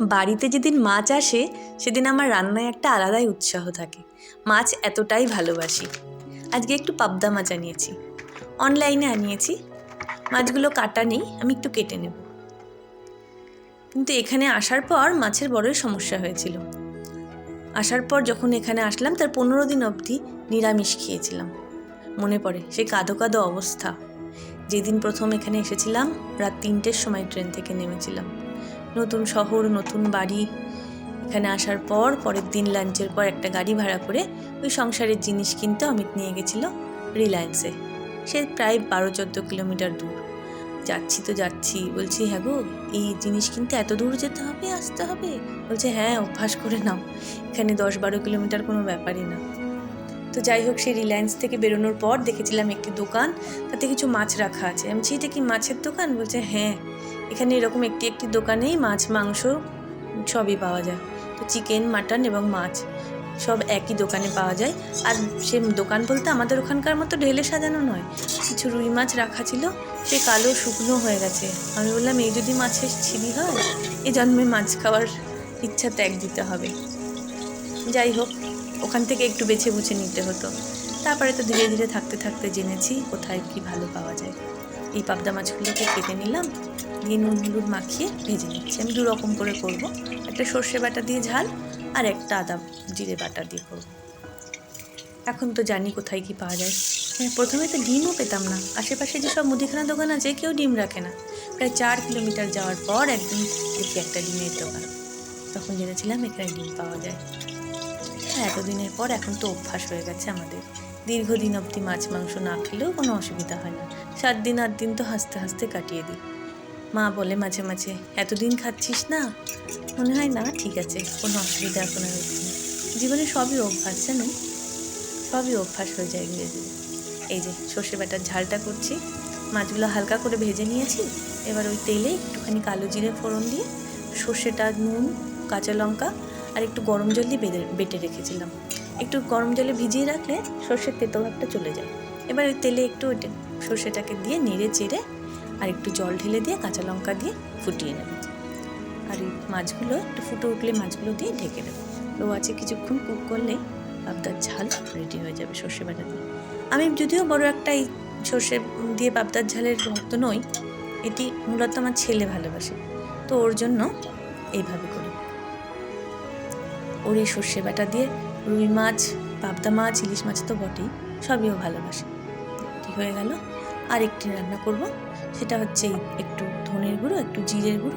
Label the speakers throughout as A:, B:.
A: বাড়িতে যেদিন মাছ আসে, সেদিন আমার রান্নায় একটা আলাদাই উৎসাহ থাকে। মাছ এতটাই ভালোবাসি। আজকে একটু পাবদা মাছ আনিয়েছি। অনলাইনে আনিয়েছি। মাছগুলো কাটা নেই, আমি একটু কেটে নেব। কিন্তু এখানে আসার পর মাছের বড়ই সমস্যা হয়েছিল। আসার পর যখন এখানে আসলাম, তার পনেরো দিন অবধি নিরামিষ খেয়েছিলাম। মনে পড়ে, সেই কাঁদো কাঁদো অবস্থা। যেদিন প্রথম এখানে এসেছিলাম, রাত তিনটের সময় ট্রেন থেকে নেমেছিলাম। নতুন শহর, নতুন বাড়ি। এখানে আসার পর, পরের দিন লাঞ্চের পর একটা গাড়ি ভাড়া করে ওই সংসারের জিনিস কিনতে অমিত নিয়ে গেছিল রিলায়েন্সে। সে প্রায় বারো, চোদ্দ কিলোমিটার দূর। যাচ্ছি তো যাচ্ছি। বলছি হ্যাঁ গো, এই জিনিস কিনতে এত দূর যেতে হবে, আসতে হবে? বলছে হ্যাঁ অভ্যাস করে নাও। এখানে দশ, বারো কিলোমিটার কোনো ব্যাপারই না। তো যাই হোক, সেই রিলায়েন্স থেকে বেরোনোর পর দেখেছিলাম একটি দোকান, তাতে কিছু মাছ রাখা আছে। আমি এটা কি মাছের দোকান? বলছে হ্যাঁ। এখানে এরকম একটি একটি দোকানেই মাছ, মাংস সবই পাওয়া যায়। তো চিকেন, মাটন এবং মাছ সব একই দোকানে পাওয়া যায়। আর সে দোকান বলতে আমাদের ওখানকার মতো ঢেলে সাজানো নয়। কিছু রুই মাছ রাখা ছিল, সে কালো, শুকনো হয়ে গেছে। আমি বললাম, এই যদি মাছের ছিবি হয় এই জন্মে মাছ খাওয়ার ইচ্ছা ত্যাগ দিতে হবে। যাই হোক, ওখান থেকে একটু বেছে বুছে নিতে হতো। তারপরে তো ধীরে ধীরে থাকতে থাকতে জেনেছি কোথায় কি ভালো পাওয়া যায়। এই পাবদা মাছগুলোকে কেটে নিলাম। দিয়ে নুন, হলুদ মাখিয়ে ভেজে নিচ্ছি। আমি দুরকম করে করব। একটা সর্ষে বাটা দিয়ে ঝাল আর একটা আদা জিরে বাটা দিয়ে করব। এখন তো জানি কোথায় কি পাওয়া যায়। হ্যাঁ প্রথমে তো ডিমও পেতাম না। আশেপাশে যেসব মুদিখানা দোকান আছে, কেউ ডিম রাখে না। প্রায় চার কিলোমিটার যাওয়ার পর একদিন দেখি একটা ডিমের দোকান। তখন জেনেছিলাম এখানে ডিম পাওয়া যায়। হ্যাঁ এতদিনের পর এখন তো অভ্যাস হয়ে গেছে আমাদের। দীর্ঘদিন অবধি মাছ, মাংস না খেলেও কোনো অসুবিধা হয় না। সাত দিন, আট দিন তো হাসতে হাসতে কাটিয়ে দিই। মা বলে, মাঝে মাঝে, এতদিন খাচ্ছিস না? মনে হয়, না, ঠিক আছে, কোনো অসুবিধা এখন আর হচ্ছে না। জীবনে সবই অভ্যাস জানেন সবই অভ্যাস হয়ে যায় ধীরে। এই যে, সর্ষে বাটার ঝালটা করছি, মাছগুলো হালকা করে ভেজে নিয়েছি। এবার ওই তেলে একটুখানি কালো জিরে ফোড়ন দিয়ে সর্ষেটা, নুন, কাঁচা লঙ্কা আর একটু গরম জল দিয়ে বেঁধে, বেটে রেখেছিলাম। একটু গরম জলে ভিজিয়ে রাখলে সর্ষের তেতো ভাবটা চলে যায়। এবার ওই তেলে একটু সর্ষেটাকে দিয়ে নেড়ে চেড়ে আর একটু জল ঢেলে দিয়ে কাঁচা লঙ্কা দিয়ে ফুটিয়ে নেব। আর এই মাছগুলো একটু ফুটে উঠলে মাছগুলো দিয়ে ঢেকে দেবো লো আছে কিছুক্ষণ কুক করলে পাবদার ঝাল রেডি হয়ে যাবে সর্ষে বাটা দিয়ে। আমি যদিও বড় একটা এই সর্ষে দিয়ে পাবদার ঝালের ভক্ত নই, এটি মূলত আমার ছেলে ভালোবাসে। তো ওর জন্য এইভাবে ওর সর্ষে বাটা দিয়ে রুই মাছ, পাবদা মাছ, ইলিশ মাছ তো বটেই, সবই ও ভালোবাসে। ঠিক হয়ে গেল। আর একটি রান্না করব, সেটা হচ্ছে একটু ধনের গুঁড়ো, একটু জিরের গুঁড়ো,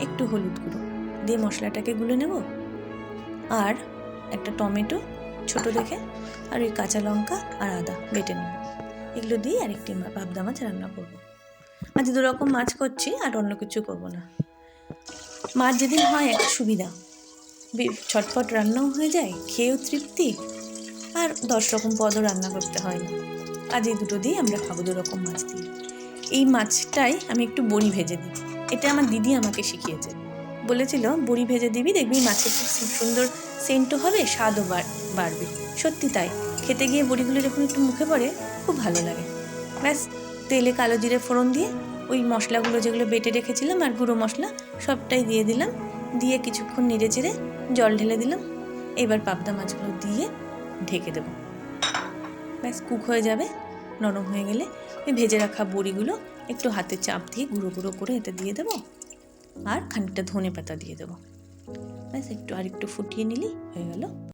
A: একটু হলুদ গুঁড়ো। দিয়ে মশলাটাকে গুলে নেব। আর একটা টমেটো, ছোট দেখে, আর ওই কাঁচা লঙ্কা আর আদা বেটে নেব। এগুলো দিয়ে আর একটি পাবদা মাছ রান্না করব। আজ দু রকম মাছ করছি, আর অন্য কিছু করব না। মাছ যেদিন হয় একটা সুবিধা। ছটফট রান্নাও হয়ে যায়, খেয়েও তৃপ্তি। আর দশ রকম পদও রান্না করতে হয় না। আজ এই দুটো দিয়ে আমরা খাব দু রকম মাছ দিয়ে। এই মাছটাই আমি একটু বড়ি ভেজে দিই। এটা আমার দিদি আমাকে শিখিয়েছে। বলেছিল, বড়ি ভেজে দিবি, দেখবি মাছের খুব সুন্দর সেন্টও হবে, স্বাদও বাড়- বাড়বে। সত্যি তাই। খেতে গিয়ে বড়িগুলো যখন একটু মুখে পড়ে, খুব ভালো লাগে। ব্যাস, তেলে কালো জিরে ফোড়ন দিয়ে ওই মশলাগুলো যেগুলো বেটে রেখেছিলাম আর গুঁড়ো মশলা, সবটাই দিয়ে দিলাম। দিয়ে কিছুক্ষণ নেড়ে চেড়ে জল ঢেলে দিলাম। এবার পাবদা মাছগুলো দিয়ে ঢেকে দেবো। ব্যাস, কুক হয়ে যাবে, নরম হয়ে গেলে ভেজে রাখা বড়িগুলো একটু হাতে চাপ দিয়ে গুঁড়ো গুঁড়ো করে এটা দিয়ে দেবো আর খানিকটা ধনে পাতা দিয়ে দেবো। ব্যাস, একটু আর একটু ফুটিয়ে নিলি হয়ে গেল।